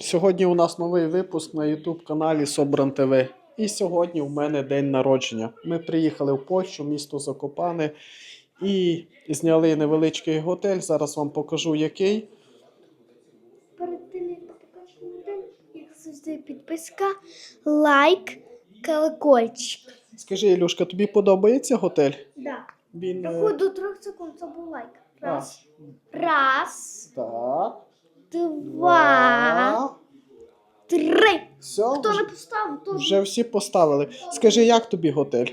Сьогодні у нас новий випуск на YouTube каналі Собран ТВ. І сьогодні у мене день народження. Ми приїхали в Польщу, місто Закопане, і зняли невеличкий готель. Зараз вам покажу який. Перед тим, як покажемо день, як завжди підписка, лайк, колокольчик. Скажи, Ілюшка, тобі подобається готель? Да. Він. е, до трьох секунд, це був лайк. Раз. Раз, так. Два, три. Все, Хто не поставив, то вже всі поставили. Скажи, як тобі готель?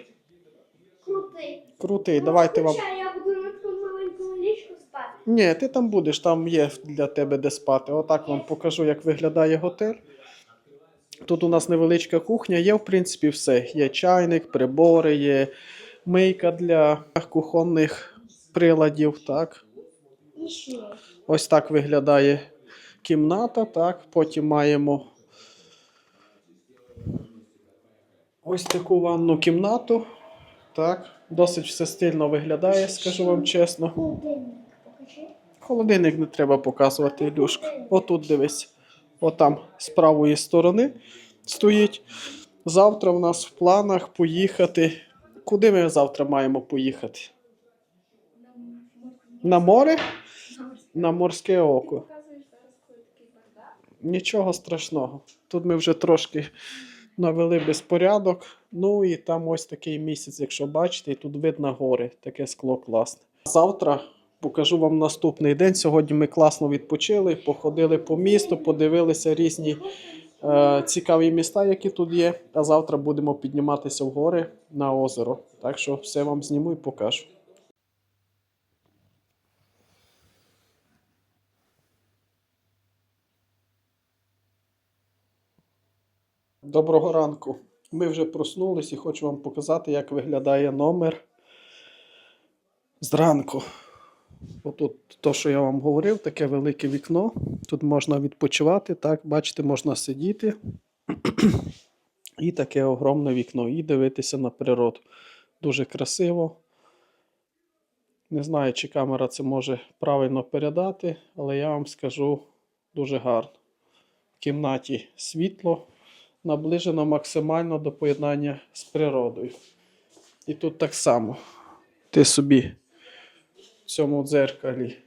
крутий. Крутий, давайте вам. Хоча я буду на такому маленькому ліжку спати. Ні, ти там будеш, там є для тебе де спати. Отак вам покажу, як виглядає готель. Тут у нас невеличка кухня, є, в принципі, все. Є чайник, прибори, є мийка для кухонних приладів. Так. І ще. Ось так виглядає кімната. Так. Потім маємо ось таку ванну кімнату. Так. Досить все стильно виглядає, скажу вам чесно. Холодильник не треба показувати, Ілюшка. Отут дивись. Отам з правої сторони стоїть. Завтра в нас в планах поїхати. Куди ми завтра маємо поїхати? На море? На морське око. Нічого страшного. Тут ми вже трошки навели безпорядок. Ну і там ось такий місяць, якщо бачите, і тут видно гори, таке скло класне. Завтра покажу вам наступний день. Сьогодні ми класно відпочили, походили по місту, подивилися різні е, цікаві міста, які тут є. А завтра будемо підніматися в гори на озеро. Так що все вам зніму і покажу. Доброго ранку. Ми вже проснулись і хочу вам показати, як виглядає номер зранку. Отут то, що я вам говорив, таке велике вікно. Тут можна відпочивати, так, бачите, можна сидіти. І таке огромне вікно, і дивитися на природу. Дуже красиво. Не знаю, чи камера це може правильно передати, але я вам скажу дуже гарно. В кімнаті світло наближено максимально до поєднання з природою. І тут так само. Ти собі в цьому дзеркалі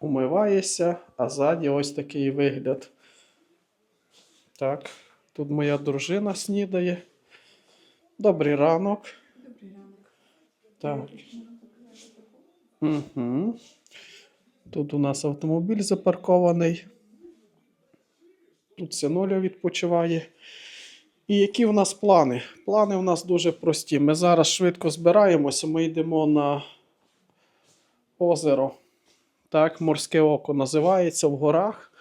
умиваєшся, а ззаді ось такий вигляд. Так, тут моя дружина снідає. Добрий ранок. Так. Угу. Тут у нас автомобіль запаркований. Тут синоля відпочиває. І які в нас плани? Плани в нас дуже прості. Ми зараз швидко збираємося, ми йдемо на озеро. Так, морське око називається в горах.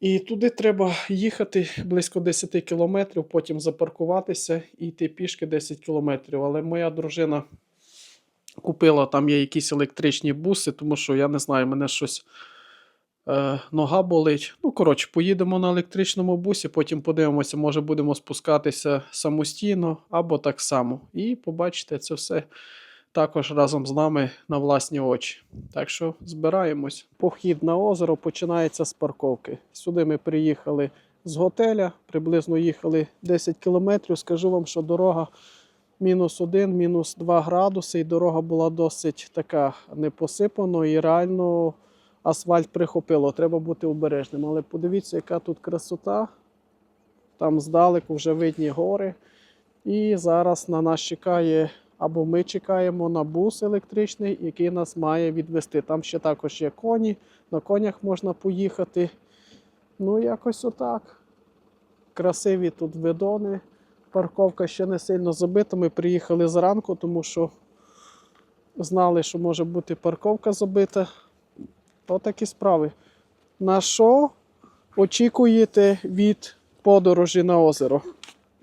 І туди треба їхати близько 10 кілометрів, потім запаркуватися і йти пішки 10 кілометрів. Але моя дружина купила там є якісь електричні буси, тому що я не знаю, мене щось е, нога болить. Ну, коротше, поїдемо на електричному бусі, потім подивимося, може будемо спускатися самостійно або так само. І побачите це все також разом з нами на власні очі. Так що збираємось. Похід на озеро починається з парковки. Сюди ми приїхали з готеля, приблизно їхали 10 кілометрів. Скажу вам, що дорога мінус 1, мінус 2 градуси, і дорога була досить така непосипана і реально асфальт прихопило. Треба бути обережним. Але подивіться, яка тут красота. Там здалеку вже видні гори. І зараз на нас чекає, або ми чекаємо на бус електричний, який нас має відвести. Там ще також є коні, на конях можна поїхати. Ну, якось отак. Красиві тут видони. Парковка ще не сильно забита. Ми приїхали зранку, тому що знали, що може бути парковка забита. Отакі справи. На що очікуєте від подорожі на озеро?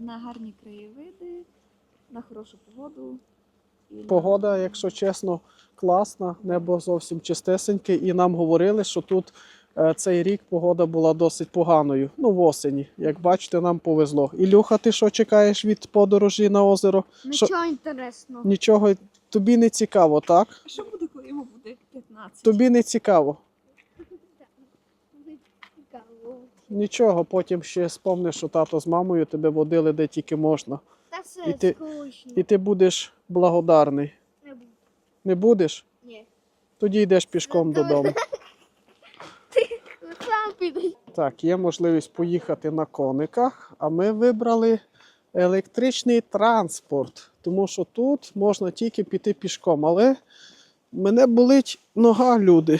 на гарні краєвиди, на хорошу погоду. І на- Погода, якщо чесно, класна, небо зовсім чистесеньке, і нам говорили, що тут е, цей рік погода була досить поганою. Ну, в осені. Як бачите, нам повезло. Ілюха, ти що чекаєш від подорожі на озеро? Що- Нічого інтересного. Нічого тобі не цікаво, так? А що буде, коли йому буде 15? Тобі не цікаво. Нічого, потім ще спомниш, що тато з мамою тебе водили де тільки можна. Та все, І ти- скучно. І ти будеш благодарний. Не буду. Не будеш? Ні. Тоді йдеш пішком Ну, додому. Сам підеш. Так, є можливість поїхати на кониках, а ми вибрали електричний транспорт, тому що тут можна тільки піти пішком. Але мене болить нога, люди.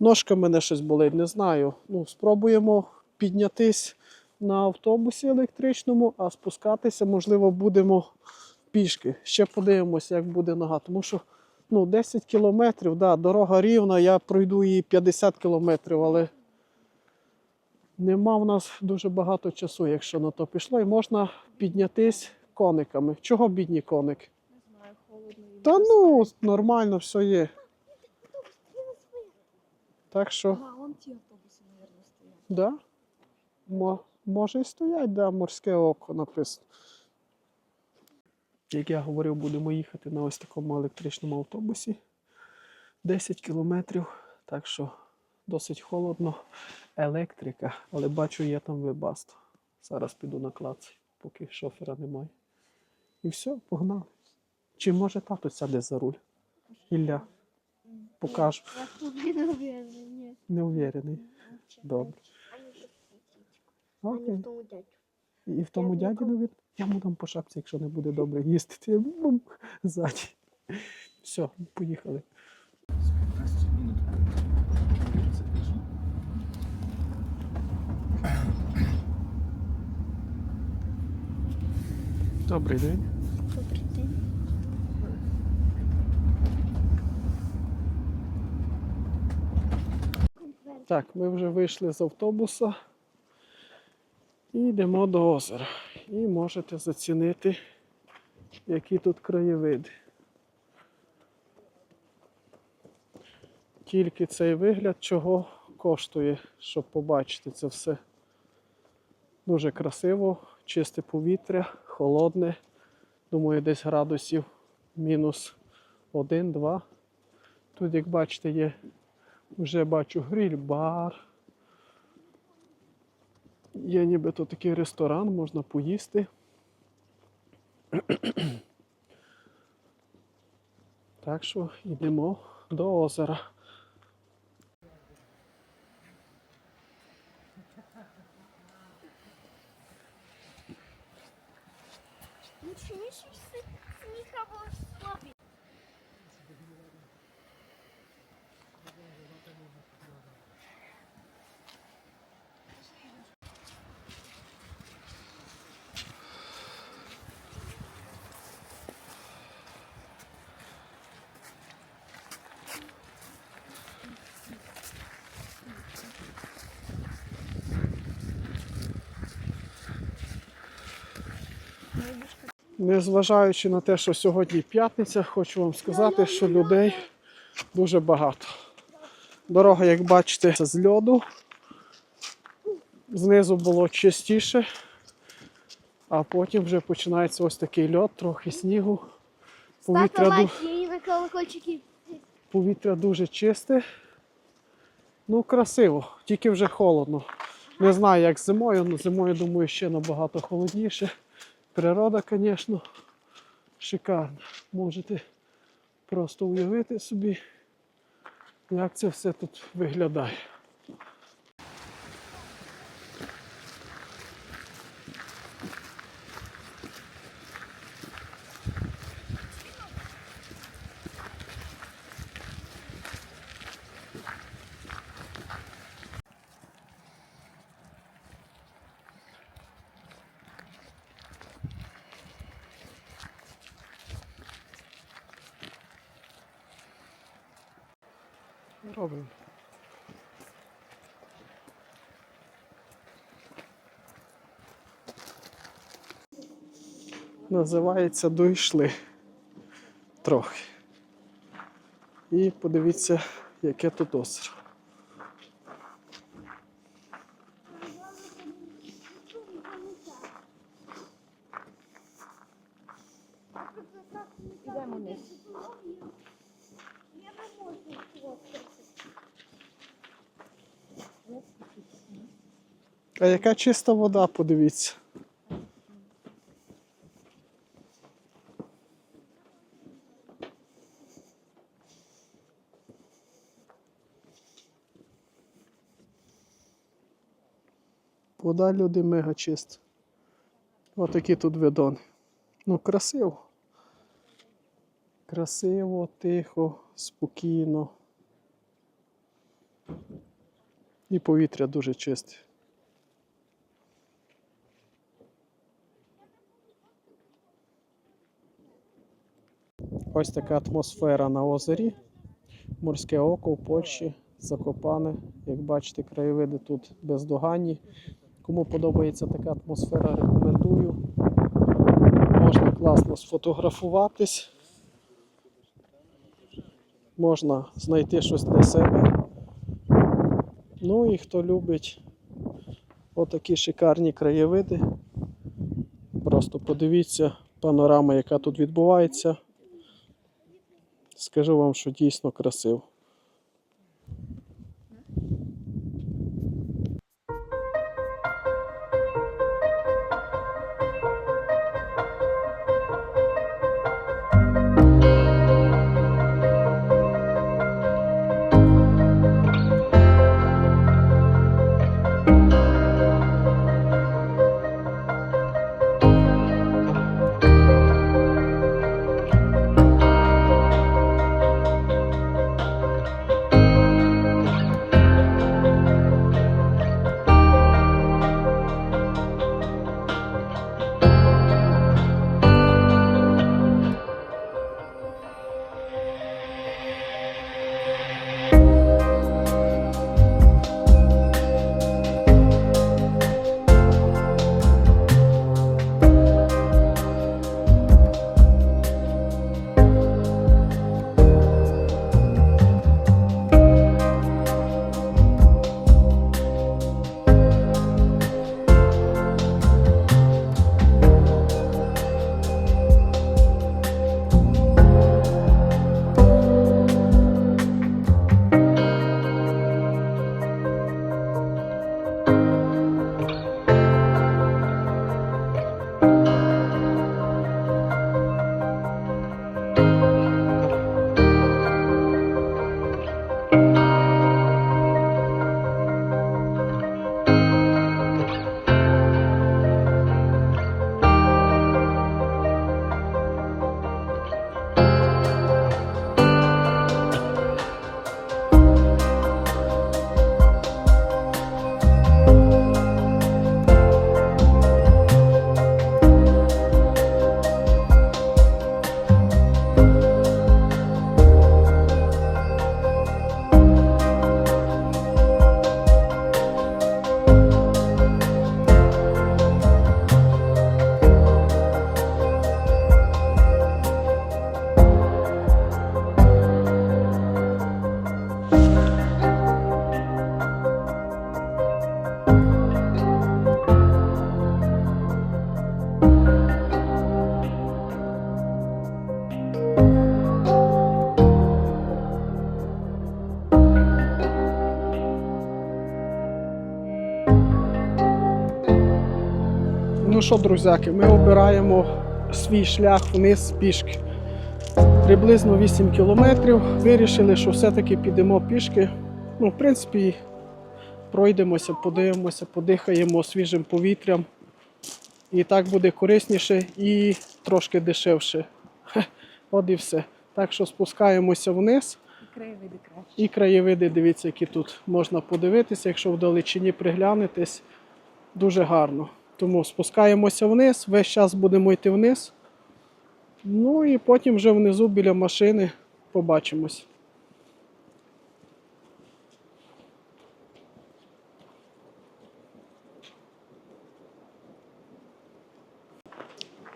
Ножка мене щось болить, не знаю. Ну, спробуємо піднятись на автобусі електричному, а спускатися, можливо, будемо пішки. Ще подивимося, як буде нога. Тому що ну, 10 кілометрів, да, дорога рівна, я пройду її 50 кілометрів, але нема в нас дуже багато часу, якщо на то пішло, і можна піднятись кониками. Чого бідні коники? Не знаю, холодно. їм Та ну, нормально все є. Так що, Ага, вон ті автобуси, мабуть, стоять. да, мо, може і стоять, да, морське око написано. Як я говорив, будемо їхати на ось такому електричному автобусі. 10 кілометрів, так що досить холодно. Електрика, але бачу, є там вебасто. Зараз піду на клац, поки шофера немає. І все, погнали. Чи може тато сяде за руль? Ілля, покажу. Я не уверений. Добре. Окей. І в тому дяді не від. Я му дам по шапці, якщо не буде добре їсти, бум, ззаді. Все, поїхали. Добрий день. Так, ми вже вийшли з автобуса і йдемо до озера. І можете зацінити, які тут краєвиди. Тільки цей вигляд чого коштує, щоб побачити це все. Дуже красиво, чисте повітря, холодне. Думаю, десь градусів мінус один-два. Тут, як бачите, є вже бачу гриль-бар. Є нібито такий ресторан, можна поїсти. Так що йдемо до озера. Лучше не сміхово Незважаючи на те, що сьогодні п'ятниця, хочу вам сказати, що людей дуже багато. Дорога, як бачите, це з льоду. Знизу було чистіше, а потім вже починається ось такий льод, трохи снігу. Повітря, повітря дуже чисте. Ну, красиво, тільки вже холодно. Не знаю, як зимою, але зимою, думаю, ще набагато холодніше. Природа, звісно, шикарна. Можете просто уявити собі, як це все тут виглядає. Робимо. Називається Дойшли трохи. І подивіться, яке тут озеро. Ідемо вниз. Я не можу. А яка чиста вода, подивіться. Вода люди мега чиста. Отакі тут видони. Ну, красиво. Красиво, тихо, спокійно. І повітря дуже чисте. Ось така атмосфера на озері. Морське око в Польщі, Закопане. Як бачите, краєвиди тут бездоганні. Кому подобається така атмосфера, рекомендую. Можна класно сфотографуватись. Можна знайти щось для себе. Ну і хто любить отакі шикарні краєвиди. Просто подивіться панорама, яка тут відбувається. Скажу вам, що дійсно красиво. Що, друзяки, ми обираємо свій шлях вниз пішки. Приблизно 8 кілометрів. Вирішили, що все-таки підемо пішки. Ну, в принципі, пройдемося, подивимося, подихаємо свіжим повітрям. І так буде корисніше і трошки дешевше. Хе, От і все. Так що спускаємося вниз. Краєвиди краще. І краєвиди, дивіться, які тут можна подивитися, якщо вдалечині приглянетесь, дуже гарно. Тому спускаємося вниз, весь час будемо йти вниз. Ну і потім вже внизу біля машини побачимось.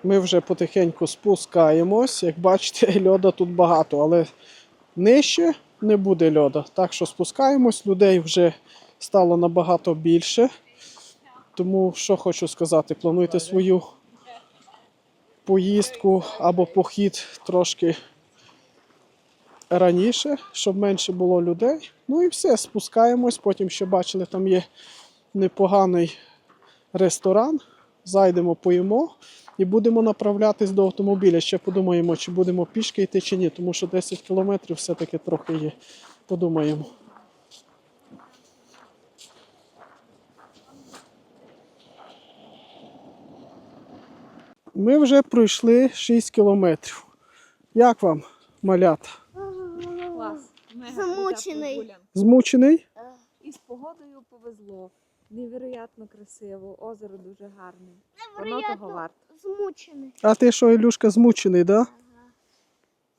Ми вже потихеньку спускаємось. Як бачите, льода тут багато, але нижче не буде льода. Так що спускаємось, людей вже стало набагато більше. Тому що хочу сказати, плануйте свою поїздку або похід трошки раніше, щоб менше було людей. Ну і все, спускаємось. Потім ще бачили, там є непоганий ресторан, зайдемо, поїмо і будемо направлятись до автомобіля. Ще подумаємо, чи будемо пішки йти, чи ні, тому що 10 кілометрів все-таки трохи є. Подумаємо. Ми вже пройшли 6 кілометрів. Як вам, малята? Клас. Мега Змучений? І з погодою повезло. Невероятно красиво, озеро дуже гарне. Воно того Невероятно варте. змучений. А ти що, Ілюшка, змучений, да?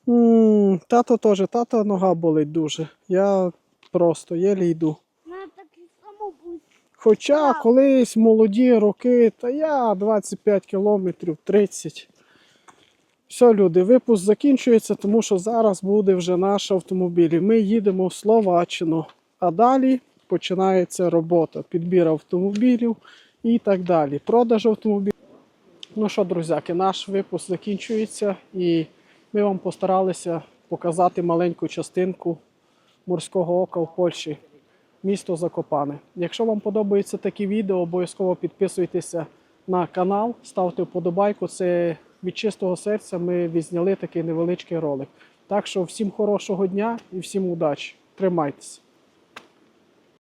м тато теж, тато нога болить дуже. Я просто єлі йду. Надо так і само бути. Хоча колись молоді роки, та я 25 кілометрів, 30. Все, люди, випуск закінчується, тому що зараз буде вже наш автомобіль. І Ми їдемо в Словаччину. А далі починається робота, підбір автомобілів і так далі. Продаж автомобілів. Ну що, друзяки, наш випуск закінчується, і ми вам постаралися показати маленьку частинку морського ока в Польщі місто Закопане. Якщо вам подобаються такі відео, обов'язково підписуйтеся на канал, ставте вподобайку. Це від чистого серця ми відзняли такий невеличкий ролик. Так що всім хорошого дня і всім удачі. Тримайтеся.